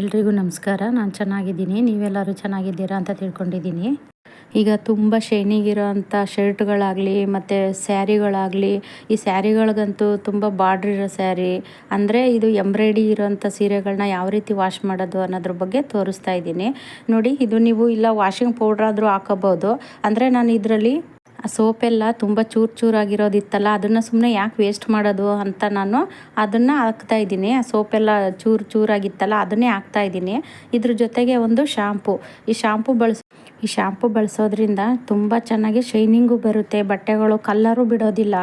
ಎಲ್ರಿಗೂ ನಮಸ್ಕಾರ. ನಾನು ಚೆನ್ನಾಗಿದ್ದೀನಿ. ನೀವೆಲ್ಲರೂ ಚೆನ್ನಾಗಿದ್ದೀರಾ ಅಂತ ತಿಳ್ಕೊಂಡಿದ್ದೀನಿ. ಈಗ ತುಂಬ ಶೈನಿಗಿರೋ ಅಂಥ ಶರ್ಟ್ಗಳಾಗಲಿ, ಮತ್ತು ಸ್ಯಾರಿಗಳಾಗಲಿ, ಈ ಸ್ಯಾರಿಗಳಿಗಂತೂ ತುಂಬ ಬಾರ್ಡ್ರ್ ಇರೋ ಸ್ಯಾರಿ. ಅಂದರೆ ಇದು ಎಂಬ್ರಾಯ್ಡಿ ಇರೋಂಥ ಸೀರೆಗಳನ್ನ ಯಾವ ರೀತಿ ವಾಶ್ ಮಾಡೋದು ಅನ್ನೋದ್ರ ಬಗ್ಗೆ ತೋರಿಸ್ತಾ ಇದ್ದೀನಿ. ನೋಡಿ, ಇದು ನೀವು ಇಲ್ಲ ವಾಷಿಂಗ್ ಪೌಡ್ರಾದರೂ ಹಾಕೋಬೋದು. ಅಂದರೆ ನಾನು ಇದರಲ್ಲಿ ಆ ಸೋಪೆಲ್ಲ ತುಂಬ ಚೂರು ಚೂರಾಗಿರೋದಿತ್ತಲ್ಲ, ಅದನ್ನು ಸುಮ್ಮನೆ ಯಾಕೆ ವೇಸ್ಟ್ ಮಾಡೋದು ಅಂತ ನಾನು ಅದನ್ನು ಹಾಕ್ತಾಯಿದ್ದೀನಿ ಆ ಸೋಪೆಲ್ಲ ಚೂರು ಚೂರಾಗಿತ್ತಲ್ಲ, ಅದನ್ನೇ ಹಾಕ್ತಾಯಿದ್ದೀನಿ ಇದ್ರ ಜೊತೆಗೆ ಒಂದು ಶಾಂಪು ಈ ಶಾಂಪು ಬಳಸ್ ಈ ಶಾಂಪು ಬಳಸೋದ್ರಿಂದ ತುಂಬ ಚೆನ್ನಾಗಿ ಶೈನಿಂಗು ಬರುತ್ತೆ, ಬಟ್ಟೆಗಳು ಕಲ್ಲರು ಬಿಡೋದಿಲ್ಲ.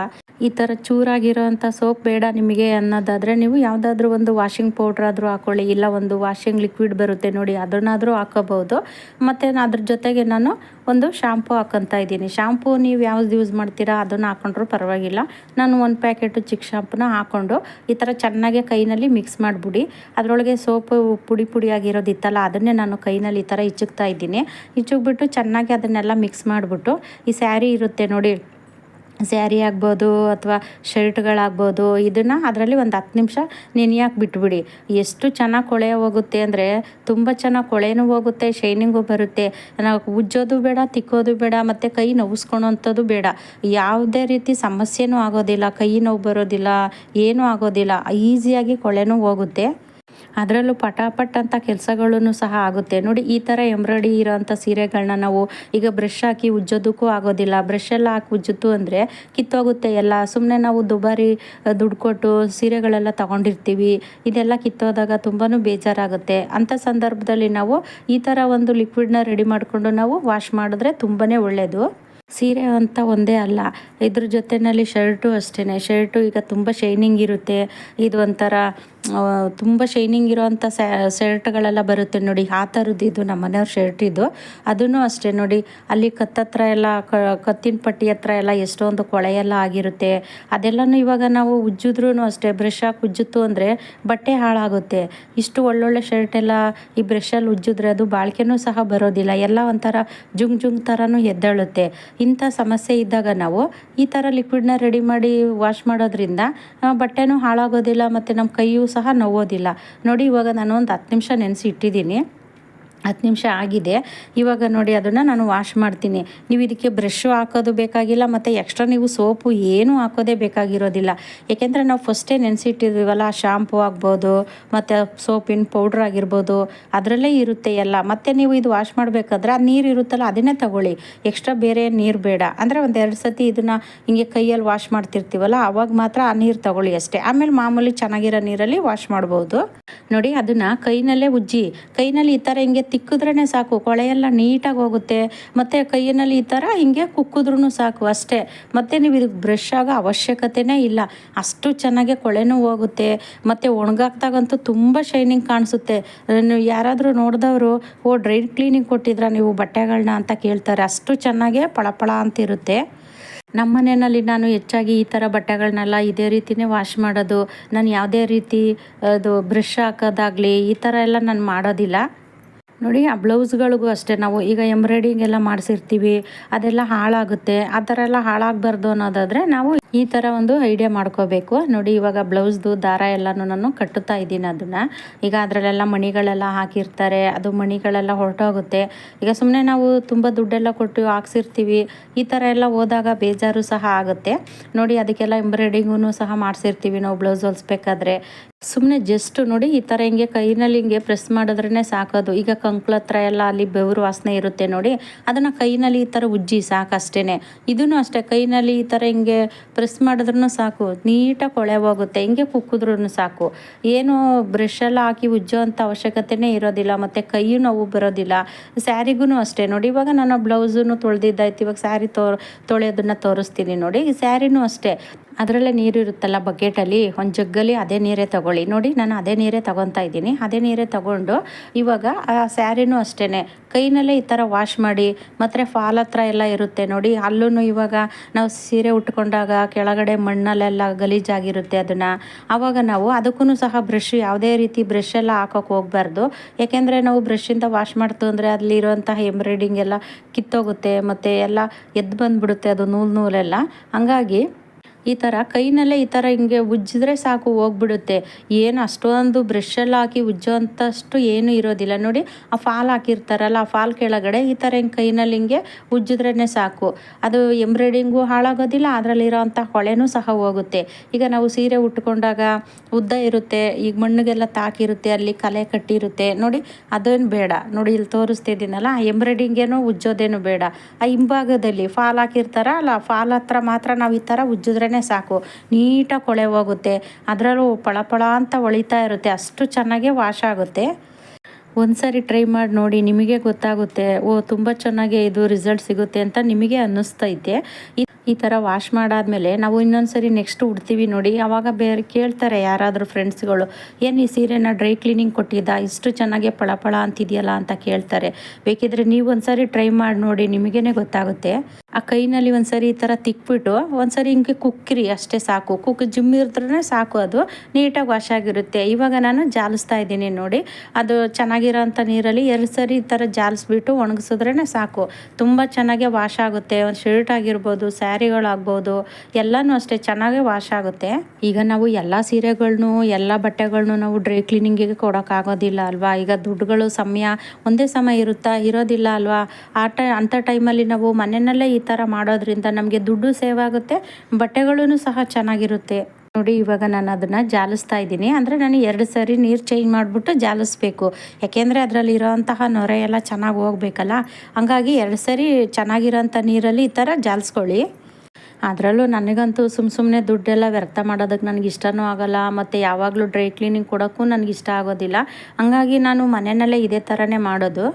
ಈ ಥರ ಚೂರಾಗಿರೋಂಥ ಸೋಪ್ ಬೇಡ ನಿಮಗೆ ಅನ್ನೋದಾದರೆ ನೀವು ಯಾವುದಾದ್ರೂ ಒಂದು ವಾಷಿಂಗ್ ಪೌಡ್ರ್ ಆದರೂ ಹಾಕೊಳ್ಳಿ, ಇಲ್ಲ ಒಂದು ವಾಷಿಂಗ್ ಲಿಕ್ವಿಡ್ ಬರುತ್ತೆ ನೋಡಿ, ಅದನ್ನಾದರೂ ಹಾಕೋಬಹುದು. ಮತ್ತು ಅದ್ರ ಜೊತೆಗೆ ನಾನು ಒಂದು ಶಾಂಪು ಹಾಕೊತಾ ಇದ್ದೀನಿ. ಶಾಂಪು ನೀವು ಯಾವ್ದು ಯೂಸ್ ಮಾಡ್ತೀರಾ ಅದನ್ನು ಹಾಕೊಂಡ್ರು ಪರವಾಗಿಲ್ಲ. ನಾನು ಒಂದು ಪ್ಯಾಕೆಟು ಚಿಕ್ಕ ಶಾಂಪುನ ಹಾಕ್ಕೊಂಡು ಈ ಥರ ಚೆನ್ನಾಗೆ ಕೈನಲ್ಲಿ ಮಿಕ್ಸ್ ಮಾಡಿಬಿಡಿ. ಅದರೊಳಗೆ ಸೋಪು ಪುಡಿ ಪುಡಿ ಆಗಿರೋದಿತ್ತಲ್ಲ, ಅದನ್ನೇ ನಾನು ಕೈನಲ್ಲಿ ಈ ಥರ ಇಚ್ಚುಕ್ತಾ ಇದ್ದೀನಿ. ಇಚ್ಚುಕ್ಬಿಟ್ಟು ಚೆನ್ನಾಗಿ ಅದನ್ನೆಲ್ಲ ಮಿಕ್ಸ್ ಮಾಡಿಬಿಟ್ಟು, ಈ ಸ್ಯಾರಿ ಇರುತ್ತೆ ನೋಡಿ, ಸ್ಯಾರಿ ಆಗ್ಬೋದು ಅಥವಾ ಶರ್ಟ್ಗಳಾಗ್ಬೋದು, ಇದನ್ನು ಅದರಲ್ಲಿ ಒಂದು ಹತ್ತು ನಿಮಿಷ ನೆನೆಯಾಕೆ ಬಿಟ್ಬಿಡಿ. ಎಷ್ಟು ಚೆನ್ನಾಗಿ ಕೊಳೆ ಹೋಗುತ್ತೆ ಅಂದರೆ ತುಂಬ ಚೆನ್ನಾಗಿ ಕೊಳೆನೂ ಹೋಗುತ್ತೆ, ಶೈನಿಂಗು ಬರುತ್ತೆ. ನಾವು ಉಜ್ಜೋದು ಬೇಡ, ತಿಕ್ಕೋದು ಬೇಡ, ಮತ್ತು ಕೈ ನೋವಿಸ್ಕೊಳೋಂಥದ್ದು ಬೇಡ. ಯಾವುದೇ ರೀತಿ ಸಮಸ್ಯೆನೂ ಆಗೋದಿಲ್ಲ, ಕೈ ನೋವು ಬರೋದಿಲ್ಲ, ಏನೂ ಆಗೋದಿಲ್ಲ, ಈಸಿಯಾಗಿ ಕೊಳೆನೂ ಹೋಗುತ್ತೆ. ಅದರಲ್ಲೂ ಪಟಾಪಟ್ ಅಂತ ಕೆಲಸಗಳೂ ಸಹ ಆಗುತ್ತೆ. ನೋಡಿ, ಈ ಥರ ಎಂಬ್ರಾಯ್ಡಿ ಇರೋಂಥ ಸೀರೆಗಳನ್ನ ನಾವು ಈಗ ಬ್ರಷ್ ಹಾಕಿ ಉಜ್ಜೋದಕ್ಕೂ ಆಗೋದಿಲ್ಲ. ಬ್ರಷ್ ಹಾಕಿ ಉಜ್ಜುತ್ತು ಅಂದರೆ ಕಿತ್ತೋಗುತ್ತೆ ಎಲ್ಲ. ಸುಮ್ಮನೆ ನಾವು ದುಬಾರಿ ದುಡ್ಡು ಕೊಟ್ಟು ಸೀರೆಗಳೆಲ್ಲ ತೊಗೊಂಡಿರ್ತೀವಿ. ಇದೆಲ್ಲ ಕಿತ್ತೋದಾಗ ತುಂಬಾ ಬೇಜಾರಾಗುತ್ತೆ. ಅಂಥ ಸಂದರ್ಭದಲ್ಲಿ ನಾವು ಈ ಥರ ಒಂದು ಲಿಕ್ವಿಡ್ನ ರೆಡಿ ಮಾಡಿಕೊಂಡು ನಾವು ವಾಶ್ ಮಾಡಿದ್ರೆ ತುಂಬಾ ಒಳ್ಳೆಯದು ಸೀರೆ ಅಂತ ಒಂದೇ ಅಲ್ಲ. ಇದ್ರ ಜೊತೆಯಲ್ಲಿ ಶರ್ಟು ಅಷ್ಟೇ ಶರ್ಟು ಈಗ ತುಂಬ ಶೈನಿಂಗ್ ಇರುತ್ತೆ. ಇದು ಒಂಥರ ತುಂಬ ಶೈನಿಂಗ್ ಇರೋವಂಥ ಶರ್ಟ್ಗಳೆಲ್ಲ ಬರುತ್ತೆ ನೋಡಿ, ಆ ಥರದ್ದು ಇದು ನಮ್ಮ ಮನೆಯವ್ರ ಶರ್ಟ್ ಇದು. ಅದನ್ನು ಅಷ್ಟೇ ನೋಡಿ, ಅಲ್ಲಿ ಕತ್ತತ್ರ ಎಲ್ಲ ಕತ್ತಿನ ಪಟ್ಟಿ ಹತ್ರ ಎಲ್ಲ ಎಷ್ಟೊಂದು ಕೊಳೆ ಎಲ್ಲ ಆಗಿರುತ್ತೆ. ಅದೆಲ್ಲನೂ ಇವಾಗ ನಾವು ಉಜ್ಜಿದ್ರೂ ಅಷ್ಟೇ ಬ್ರಷ್ ಹಾಕಿ ಉಜ್ಜುತ್ತು ಅಂದರೆ ಬಟ್ಟೆ ಹಾಳಾಗುತ್ತೆ. ಇಷ್ಟು ಒಳ್ಳೊಳ್ಳೆ ಶರ್ಟ್ ಎಲ್ಲ ಈ ಬ್ರಷಲ್ಲಿ ಉಜ್ಜಿದ್ರೆ ಅದು ಬಾಳಿಕೆನೂ ಸಹ ಬರೋದಿಲ್ಲ. ಎಲ್ಲ ಒಂಥರ ಜುಂಗ್ ಜುಂಗ್ ಥರನೂ ಎದ್ದೇಳುತ್ತೆ. ಇಂಥ ಸಮಸ್ಯೆ ಇದ್ದಾಗ ನಾವು ಈ ಥರ ಲಿಕ್ವಿಡ್ನ ರೆಡಿ ಮಾಡಿ ವಾಶ್ ಮಾಡೋದ್ರಿಂದ ಬಟ್ಟೆನೂ ಹಾಳಾಗೋದಿಲ್ಲ, ಮತ್ತು ನಮ್ಮ ಕೈಯೂ ಸಹ ನೋವೋದಿಲ್ಲ. ನೋಡಿ ಇವಾಗ ನಾನು ಒಂದು ಹತ್ತು ನಿಮಿಷ ನೆನೆಸಿ ಇಟ್ಟಿದ್ದೀನಿ ಹತ್ತು ನಿಮಿಷ ಆಗಿದೆ. ಇವಾಗ ನೋಡಿ ಅದನ್ನು ನಾನು ವಾಶ್ ಮಾಡ್ತೀನಿ. ನೀವು ಇದಕ್ಕೆ ಬ್ರಷ್ಷು ಹಾಕೋದು ಬೇಕಾಗಿಲ್ಲ, ಮತ್ತು ಎಕ್ಸ್ಟ್ರಾ ನೀವು ಸೋಪು ಏನೂ ಹಾಕೋದೇ ಬೇಕಾಗಿರೋದಿಲ್ಲ. ಏಕೆಂದರೆ ನಾವು ಫಸ್ಟೇ ನೆನೆಸಿಟ್ಟಿದ್ದೀವಲ್ಲ ಶಾಂಪು ಆಗ್ಬೋದು, ಮತ್ತು ಸೋಪಿನ ಪೌಡ್ರ್ ಆಗಿರ್ಬೋದು, ಅದರಲ್ಲೇ ಇರುತ್ತೆ ಎಲ್ಲ. ಮತ್ತು ನೀವು ಇದು ವಾಶ್ ಮಾಡಬೇಕಾದ್ರೆ ಆ ನೀರು ಇರುತ್ತಲ್ಲ, ಅದನ್ನೇ ತಗೊಳ್ಳಿ. ಎಕ್ಸ್ಟ್ರಾ ಬೇರೆ ನೀರು ಬೇಡ. ಅಂದರೆ ಒಂದು ಎರಡು ಸತಿ ಇದನ್ನು ಹಿಂಗೆ ಕೈಯಲ್ಲಿ ವಾಶ್ ಮಾಡ್ತಿರ್ತೀವಲ್ಲ ಆವಾಗ ಮಾತ್ರ ಆ ನೀರು ತಗೊಳ್ಳಿ ಅಷ್ಟೇ. ಆಮೇಲೆ ಮಾಮೂಲಿ ಚೆನ್ನಾಗಿರೋ ನೀರಲ್ಲಿ ವಾಶ್ ಮಾಡ್ಬೋದು. ನೋಡಿ ಅದನ್ನು ಕೈನಲ್ಲೇ ಉಜ್ಜಿ. ಕೈನಲ್ಲಿ ಈ ಥರ ಹಿಂಗೆ ತಿಕ್ಕಿದ್ರೇ ಸಾಕು, ಕೊಳೆಯೆಲ್ಲ ನೀಟಾಗಿ ಹೋಗುತ್ತೆ. ಮತ್ತು ಕೈಯಲ್ಲಿ ಈ ಥರ ಹಿಂಗೆ ಕುಕ್ಕಿದ್ರೂ ಸಾಕು ಅಷ್ಟೇ. ಮತ್ತು ನೀವು ಇದಕ್ಕೆ ಬ್ರಷ್ ಆಗೋ ಅವಶ್ಯಕತೆಯೇ ಇಲ್ಲ. ಅಷ್ಟು ಚೆನ್ನಾಗೆ ಕೊಳೆನೂ ಹೋಗುತ್ತೆ. ಮತ್ತು ಒಣಗಾಕ್ದಾಗಂತೂ ತುಂಬ ಶೈನಿಂಗ್ ಕಾಣಿಸುತ್ತೆ. ನೀವು ಯಾರಾದರೂ ನೋಡಿದವರು, ಓ ಡ್ರೈ ಕ್ಲೀನಿಂಗ್ ಕೊಟ್ಟಿದ್ರ ನೀವು ಬಟ್ಟೆಗಳನ್ನ ಅಂತ ಕೇಳ್ತಾರೆ. ಅಷ್ಟು ಚೆನ್ನಾಗೇ ಪಳಪಳ ಅಂತಿರುತ್ತೆ. ನಮ್ಮ ಮನೆಯಲ್ಲಿ ನಾನು ಹೆಚ್ಚಾಗಿ ಈ ಥರ ಬಟ್ಟೆಗಳನ್ನೆಲ್ಲ ಇದೇ ರೀತಿಯೇ ವಾಶ್ ಮಾಡೋದು. ನಾನು ಯಾವುದೇ ರೀತಿ ಅದು ಬ್ರಷ್ ಹಾಕೋದಾಗಲಿ ಈ ಥರ ಎಲ್ಲ ನಾನು ಮಾಡೋದಿಲ್ಲ. ನೋಡಿ, ಆ ಬ್ಲೌಸ್ಗಳಿಗೂ ಅಷ್ಟೇ. ನಾವು ಈಗ ಎಂಬ್ರಾಯ್ಡಿಂಗ್ ಎಲ್ಲ ಮಾಡಿಸಿರ್ತೀವಿ, ಅದೆಲ್ಲ ಹಾಳಾಗುತ್ತೆ. ಆ ಥರ ಎಲ್ಲ ಹಾಳಾಗಬಾರ್ದು ಅನ್ನೋದಾದರೆ ನಾವು ಈ ಥರ ಒಂದು ಐಡಿಯಾ ಮಾಡ್ಕೋಬೇಕು. ನೋಡಿ, ಇವಾಗ ಬ್ಲೌಸ್ದು ದಾರ ಎಲ್ಲನೂ ನಾನು ಕಟ್ಟುತ್ತಾ ಇದ್ದೀನಿ ಅದನ್ನು. ಈಗ ಅದರಲ್ಲೆಲ್ಲ ಮಣಿಗಳೆಲ್ಲ ಹಾಕಿರ್ತಾರೆ, ಅದು ಮಣಿಗಳೆಲ್ಲ ಹೊರಟೋಗುತ್ತೆ. ಈಗ ಸುಮ್ಮನೆ ನಾವು ತುಂಬ ದುಡ್ಡೆಲ್ಲ ಕೊಟ್ಟು ಹಾಕ್ಸಿರ್ತೀವಿ, ಈ ಥರ ಎಲ್ಲ ಹೋದಾಗ ಬೇಜಾರು ಸಹ ಆಗುತ್ತೆ. ನೋಡಿ, ಅದಕ್ಕೆಲ್ಲ ಎಂಬ್ರಾಯ್ಡಿಂಗೂ ಸಹ ಮಾಡಿಸಿರ್ತೀವಿ ನಾವು ಬ್ಲೌಸ್ ಹೊಲಿಸ್ಬೇಕಾದ್ರೆ. ಸುಮ್ಮನೆ ಜಸ್ಟ್ ನೋಡಿ ಈ ಥರ ಹಿಂಗೆ ಕೈನಲ್ಲಿ ಹಿಂಗೆ ಪ್ರೆಸ್ ಮಾಡಿದ್ರೇ ಸಾಕೋದು. ಈಗ ಕಂಕ್ಳ ಹತ್ರ ಎಲ್ಲ ಅಲ್ಲಿ ಬೆವರು ವಾಸನೆ ಇರುತ್ತೆ ನೋಡಿ, ಅದನ್ನು ಕೈನಲ್ಲಿ ಈ ಥರ ಉಜ್ಜಿ ಸಾಕಷ್ಟೇ ಇದೂ ಅಷ್ಟೇ, ಕೈನಲ್ಲಿ ಈ ಥರ ಹಿಂಗೆ ಪ್ರೆಸ್ ಮಾಡಿದ್ರೂ ಸಾಕು, ನೀಟಾಗಿ ಕೊಳೆ ಹೋಗುತ್ತೆ, ಹಿಂಗೆ ಕುಕ್ಕಿದ್ರೂ ಸಾಕು. ಏನು ಬ್ರಷೆಲ್ಲ ಹಾಕಿ ಉಜ್ಜೋ ಅವಶ್ಯಕತೆನೇ ಇರೋದಿಲ್ಲ, ಮತ್ತು ಕೈಯೂ ನೋವು ಬರೋದಿಲ್ಲ. ಸ್ಯಾರಿಗೂ ಅಷ್ಟೇ ನೋಡಿ, ಇವಾಗ ನಾನು ಬ್ಲೌಸನ್ನು ತೊಳೆದಿದ್ದಾಯ್ತು, ಇವಾಗ ಸ್ಯಾರಿ ತೋ, ತೊಳೆಯೋದನ್ನು ತೋರಿಸ್ತೀನಿ ನೋಡಿ ಸ್ಯಾರಿನೂ ಅಷ್ಟೇ. ಅದರಲ್ಲೇ ನೀರು ಇರುತ್ತಲ್ಲ ಬಕೆಟಲ್ಲಿ, ಒಂದು ಜಗ್ಗಲ್ಲಿ ಅದೇ ನೀರೇ ತಗೊಳ್ಳಿ. ನೋಡಿ, ನಾನು ಅದೇ ನೀರೇ ತಗೊತಾ ಇದ್ದೀನಿ. ಅದೇ ನೀರೇ ತಗೊಂಡು ಇವಾಗ ಆ ಸ್ಯಾರಿನೂ ಅಷ್ಟೇ ಕೈನಲ್ಲೇ ಈ ಥರ ವಾಶ್ ಮಾಡಿ, ಮತ್ತು ಫಾಲ್ ಹತ್ರ ಎಲ್ಲ ಇರುತ್ತೆ ನೋಡಿ. ಅಲ್ಲೂ ಇವಾಗ ನಾವು ಸೀರೆ ಉಟ್ಕೊಂಡಾಗ ಕೆಳಗಡೆ ಮಣ್ಣಲ್ಲೆಲ್ಲ ಗಲೀಜಾಗಿರುತ್ತೆ ಅದನ್ನು. ಆವಾಗ ನಾವು ಅದಕ್ಕೂ ಸಹ ಬ್ರಷ್, ಯಾವುದೇ ರೀತಿ ಬ್ರಷ್ ಎಲ್ಲ ಹಾಕೋಕೆ ಹೋಗಬಾರ್ದು. ಯಾಕೆಂದರೆ ನಾವು ಬ್ರಷಿಂದ ವಾಶ್ ಮಾಡ್ತು ಅಂದರೆ ಅಲ್ಲಿರುವಂತಹ ಎಂಬ್ರಾಯ್ಡಿಂಗ್ ಎಲ್ಲ ಕಿತ್ತೋಗುತ್ತೆ, ಮತ್ತು ಎಲ್ಲ ಎದ್ದು ಬಂದುಬಿಡುತ್ತೆ ಅದು ನೂಲು ನೂಲೆಲ್ಲ. ಹಂಗಾಗಿ ಈ ಥರ ಕೈನಲ್ಲೇ ಈ ಥರ ಹಿಂಗೆ ಉಜ್ಜಿದ್ರೆ ಸಾಕು, ಹೋಗ್ಬಿಡುತ್ತೆ. ಏನು ಅಷ್ಟೊಂದು ಬ್ರಷೆಲ್ಲ ಹಾಕಿ ಉಜ್ಜೋಂಥಷ್ಟು ಏನೂ ಇರೋದಿಲ್ಲ. ನೋಡಿ, ಆ ಫಾಲ್ ಹಾಕಿರ್ತಾರಲ್ಲ, ಆ ಫಾಲ್ ಕೆಳಗಡೆ ಈ ಥರ ಹಿಂಗೆ ಕೈನಲ್ಲಿ ಹಿಂಗೆ ಉಜ್ಜಿದ್ರೇ ಸಾಕು. ಅದು ಎಂಬ್ರಾಯ್ಡಿಂಗು ಹಾಳಾಗೋದಿಲ್ಲ ಅದರಲ್ಲಿರೋ ಅಂಥ ಹೊಳೆನೂ ಸಹ ಹೋಗುತ್ತೆ. ಈಗ ನಾವು ಸೀರೆ ಉಟ್ಕೊಂಡಾಗ ಉದ್ದ ಇರುತ್ತೆ, ಈಗ ಮಣ್ಣಿಗೆಲ್ಲ ತಾಕಿರುತ್ತೆ, ಅಲ್ಲಿ ಕಲೆ ಕಟ್ಟಿರುತ್ತೆ. ನೋಡಿ, ಅದೇನು ಬೇಡ. ನೋಡಿ, ಇಲ್ಲಿ ತೋರಿಸ್ತಿದ್ದೀನಲ್ಲ ಎಂಬ್ರಾಯ್ಡಿಂಗೇನು ಉಜ್ಜೋದೇನು ಬೇಡ. ಆ ಹಿಂಭಾಗದಲ್ಲಿ ಫಾಲ್ ಹಾಕಿರ್ತಾರಲ್ಲ ಫಾಲ್ ಹತ್ರ ಮಾತ್ರ ನಾವು ಈ ಥರ ಉಜ್ಜಿದ್ರೇ ಸಾಕು. ನೀಟಾಗಿ ಕೊಳೆ ಹೋಗುತ್ತೆ. ಅದರಲ್ಲೂ ಪಳಪಳ ಅಂತ ಹೊಳಿತಾ ಇರುತ್ತೆ. ಅಷ್ಟು ಚೆನ್ನಾಗೇ ವಾಶ್ ಆಗುತ್ತೆ. ಒಂದ್ಸರಿ ಟ್ರೈ ಮಾಡಿ ನೋಡಿ, ನಿಮಗೆ ಗೊತ್ತಾಗುತ್ತೆ. ಓ, ತುಂಬ ಚೆನ್ನಾಗಿ ಇದು ರಿಸಲ್ಟ್ ಸಿಗುತ್ತೆ ಅಂತ ನಿಮಗೆ ಅನ್ನಿಸ್ತೈತೆ. ಈ ಥರ ವಾಶ್ ಮಾಡಾದಮೇಲೆ ನಾವು ಇನ್ನೊಂದು ಸರಿ ನೆಕ್ಸ್ಟ್ ಉಡ್ತೀವಿ ನೋಡಿ. ಆವಾಗ ಬೇರೆ ಕೇಳ್ತಾರೆ ಯಾರಾದರೂ ಫ್ರೆಂಡ್ಸ್ಗಳು ಏನು ಈ ಸೀರೆನ ಡ್ರೈ ಕ್ಲೀನಿಂಗ್ ಕೊಟ್ಟಿದ್ದ? ಇಷ್ಟು ಚೆನ್ನಾಗಿ ಪಳಪಳ ಅಂತಿದೆಯಲ್ಲ? ಅಂತ ಕೇಳ್ತಾರೆ. ಬೇಕಿದ್ರೆ ನೀವು ಒಂದ್ಸರಿ ಟ್ರೈ ಮಾಡಿ ನೋಡಿ ನಿಮಗೇ ಗೊತ್ತಾಗುತ್ತೆ. ಆ ಕೈನಲ್ಲಿ ಒಂದ್ಸರಿ ಈ ಥರ ತಿಕ್ಬಿಟ್ಟು ಒಂದ್ಸರಿ ಹಿಂಗೆ ಕುಕ್ಕಿರಿ ಅಷ್ಟೇ ಸಾಕು. ಕುಕ್ ಜಿಮ್ ಇರ್ದ್ರೇ ಸಾಕು ಅದು. ನೀಟಾಗಿ ವಾಶ್ ಆಗಿರುತ್ತೆ. ಇವಾಗ ನಾನು ಜಾಲಿಸ್ತಾ ಇದ್ದೀನಿ ನೋಡಿ. ಅದು ಚೆನ್ನಾಗಿರೋ ಅಂಥ ನೀರಲ್ಲಿ ಎರಡು ಸರಿ ಈ ಥರ ಜಾಲಿಸ್ಬಿಟ್ಟು ಒಣಗಿಸಿದ್ರೇ ಸಾಕು. ತುಂಬ ಚೆನ್ನಾಗೆ ವಾಶ್ ಆಗುತ್ತೆ. ಒಂದು ಶರ್ಟ್ ಆಗಿರ್ಬೋದು ಸ್ಯಾರಿಗಳಾಗ್ಬೋದು ಎಲ್ಲನೂ ಅಷ್ಟೇ ಚೆನ್ನಾಗೇ ವಾಶ್ ಆಗುತ್ತೆ. ಈಗ ನಾವು ಎಲ್ಲ ಸೀರೆಗಳನ್ನು ಎಲ್ಲ ಬಟ್ಟೆಗಳನ್ನು ನಾವು ಡ್ರೈ ಕ್ಲೀನಿಂಗಿಗೆ ಕೊಡೋಕ್ಕಾಗೋದಿಲ್ಲ ಅಲ್ವಾ? ಈಗ ದುಡ್ಡುಗಳು ಸಮಯ ಒಂದೇ ಸಮಯ ಇರುತ್ತಾ, ಇರೋದಿಲ್ಲ ಅಲ್ವಾ? ಆ ಟೈ, ಅಂಥ ಟೈಮಲ್ಲಿ ನಾವು ಮನೆಯಲ್ಲೇ ಈ ಥರ ಮಾಡೋದ್ರಿಂದ ನಮಗೆ ದುಡ್ಡು ಸೇವ್ ಆಗುತ್ತೆ ಬಟ್ಟೆಗಳೂ ಸಹ ಚೆನ್ನಾಗಿರುತ್ತೆ. ನೋಡಿ, ಇವಾಗ ನಾನು ಅದನ್ನು ಜಾಲಿಸ್ತಾ ಇದ್ದೀನಿ. ಅಂದರೆ ನಾನು ಎರಡು ಸರಿ ನೀರು ಚೇಂಜ್ ಮಾಡಿಬಿಟ್ಟು ಜಾಲಿಸ್ಬೇಕು. ಯಾಕೆಂದರೆ ಅದರಲ್ಲಿ ಇರೋಂತಹ ನೊರೆ ಎಲ್ಲ ಚೆನ್ನಾಗಿ ಹೋಗ್ಬೇಕಲ್ಲ? ಹಂಗಾಗಿ ಎರಡು ಸರಿ ಚೆನ್ನಾಗಿರೋಂಥ ನೀರಲ್ಲಿ ಈ ಥರ ಜಾಲಿಸ್ಕೊಳ್ಳಿ. ಅದರಲ್ಲೂ ನನಗಂತೂ ಸುಮ್ಮ ಸುಮ್ಮನೆ ದುಡ್ಡೆಲ್ಲ ವ್ಯರ್ಥ ಮಾಡೋದಕ್ಕೆ ನನಗೆ ಇಷ್ಟನೂ ಆಗೋಲ್ಲ, ಮತ್ತು ಯಾವಾಗಲೂ ಡ್ರೈ ಕ್ಲೀನಿಂಗ್ ಕೊಡೋಕ್ಕೂ ನನಗೆ ಇಷ್ಟ ಆಗೋದಿಲ್ಲ. ಹಂಗಾಗಿ ನಾನು ಮನೆಯಲ್ಲೇ ಇದೇ ಥರನೇ ಮಾಡೋದು.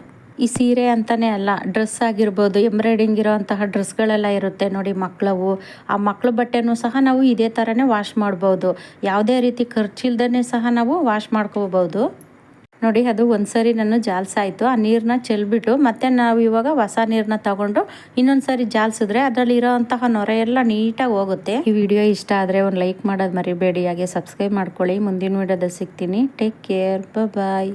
ಈ ಸೀರೆ ಅಂತಲೇ ಅಲ್ಲ, ಡ್ರೆಸ್ ಆಗಿರ್ಬೋದು, ಎಂಬ್ರಾಯ್ಡಿಂಗ್ ಇರೋವಂತಹ ಡ್ರೆಸ್ಗಳೆಲ್ಲ ಇರುತ್ತೆ ನೋಡಿ ಮಕ್ಕಳವು ಆ ಮಕ್ಕಳ ಬಟ್ಟೆನೂ ಸಹ ನಾವು ಇದೇ ಥರನೇ ವಾಶ್ ಮಾಡ್ಬೋದು. ಯಾವುದೇ ರೀತಿ ಖರ್ಚಿಲ್ದೇ ಸಹ ನಾವು ವಾಶ್ ಮಾಡ್ಕೋಬೋದು. ನೋಡಿ, ಅದು ಒಂದ್ಸರಿ ನಾನು ಜಾಲ್ಸಾಯಿತು. ಆ ನೀರನ್ನ ಚೆಲ್ಬಿಟ್ಟು, ಮತ್ತೆ ನಾವು ಇವಾಗ ಹೊಸ ನೀರನ್ನ ತಗೊಂಡು ಇನ್ನೊಂದು ಸಾರಿ ಜಾಲ್ಸಿದ್ರೆ ಅದರಲ್ಲಿ ಇರೋಂತಹ ನೊರೆ ಎಲ್ಲ ನೀಟಾಗಿ ಹೋಗುತ್ತೆ. ಈ ವಿಡಿಯೋ ಇಷ್ಟ ಆದರೆ ಒಂದು ಲೈಕ್ ಮಾಡೋದು ಮರಿಬೇಡಿ. ಹಾಗೆ ಸಬ್ಸ್ಕ್ರೈಬ್ ಮಾಡ್ಕೊಳ್ಳಿ. ಮುಂದಿನ ವಿಡಿಯೋದಲ್ಲಿ ಸಿಗ್ತೀನಿ. Take care bye